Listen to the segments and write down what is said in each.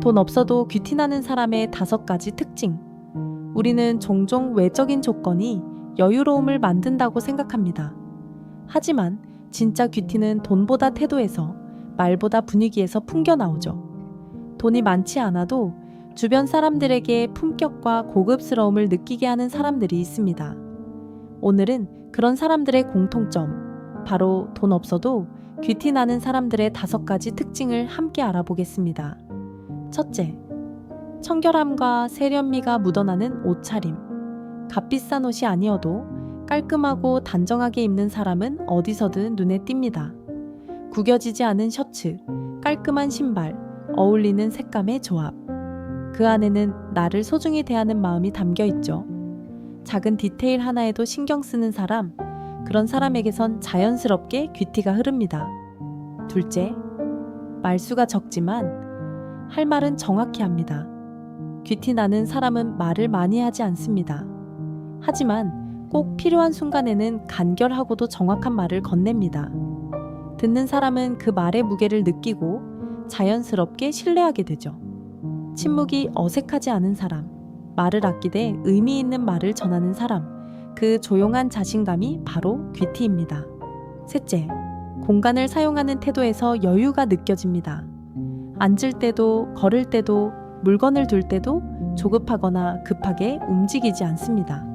돈 없어도 귀티나는 사람의 다섯 가지 특징. 우리는 종종 외적인 조건이 여유로움을 만든다고 생각합니다. 하지만 진짜 귀티는 돈보다 태도에서 말보다 분위기에서 풍겨 나오죠. 돈이 많지 않아도 주변 사람들에게 품격과 고급스러움을 느끼게 하는 사람들이 있습니다. 오늘은 그런 사람들의 공통점, 바로 돈 없어도 귀티 나는 사람들의 다섯 가지 특징을 함께 알아보겠습니다. 첫째, 청결함과 세련미가 묻어나는 옷차림. 값비싼 옷이 아니어도 깔끔하고 단정하게 입는 사람은 어디서든 눈에 띕니다. 구겨지지 않은 셔츠, 깔끔한 신발, 어울리는 색감의 조합. 그 안에는 나를 소중히 대하는 마음이 담겨 있죠. 작은 디테일 하나에도 신경 쓰는 사람, 그런 사람에게선 자연스럽게 귀티가 흐릅니다. 둘째, 말수가 적지만 할 말은 정확히 합니다. 귀티 나는 사람은 말을 많이 하지 않습니다. 하지만 꼭 필요한 순간에는 간결하고도 정확한 말을 건넵니다. 듣는 사람은 그 말의 무게를 느끼고 자연스럽게 신뢰하게 되죠. 침묵이 어색하지 않은 사람, 말을 아끼되 의미 있는 말을 전하는 사람, 그 조용한 자신감이 바로 귀티입니다. 셋째, 공간을 사용하는 태도에서 여유가 느껴집니다. 앉을 때도 걸을 때도 물건을 둘 때도 조급하거나 급하게 움직이지 않습니다.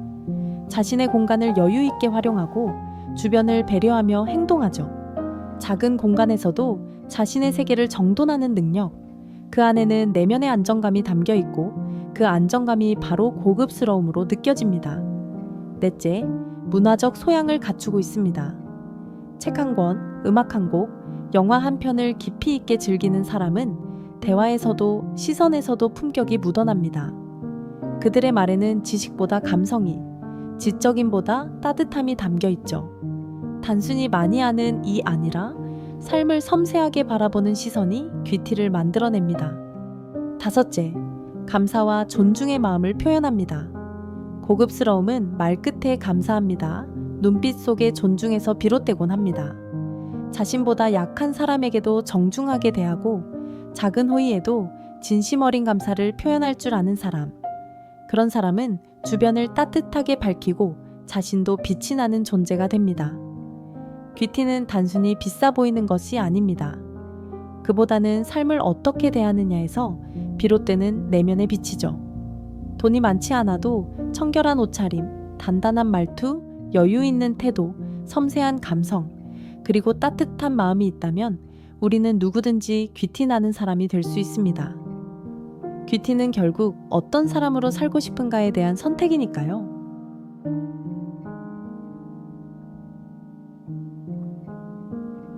자신의 공간을 여유 있게 활용하고 주변을 배려하며 행동하죠. 작은 공간에서도 자신의 세계를 정돈하는 능력, 그 안에는 내면의 안정감이 담겨 있고 그 안정감이 바로 고급스러움으로 느껴집니다. 넷째, 문화적 소양을 갖추고 있습니다. 책 한 권, 음악 한 곡, 영화 한 편을 깊이 있게 즐기는 사람은 대화에서도 시선에서도 품격이 묻어납니다. 그들의 말에는 지식보다 감성이, 지적인보다 따뜻함이 담겨 있죠. 단순히 많이 아는 이 아니라 삶을 섬세하게 바라보는 시선이 귀티를 만들어냅니다. 다섯째, 감사와 존중의 마음을 표현합니다. 고급스러움은 말끝에 감사합니다. 눈빛 속의 존중에서 비롯되곤 합니다. 자신보다 약한 사람에게도 정중하게 대하고 작은 호의에도 진심 어린 감사를 표현할 줄 아는 사람. 그런 사람은 주변을 따뜻하게 밝히고 자신도 빛이 나는 존재가 됩니다. 귀티는 단순히 비싸 보이는 것이 아닙니다. 그보다는 삶을 어떻게 대하느냐에서 비롯되는 내면의 빛이죠. 돈이 많지 않아도 청결한 옷차림, 단단한 말투, 여유 있는 태도, 섬세한 감성, 그리고 따뜻한 마음이 있다면 우리는 누구든지 귀티 나는 사람이 될 수 있습니다. 귀티는 결국 어떤 사람으로 살고 싶은가에 대한 선택이니까요.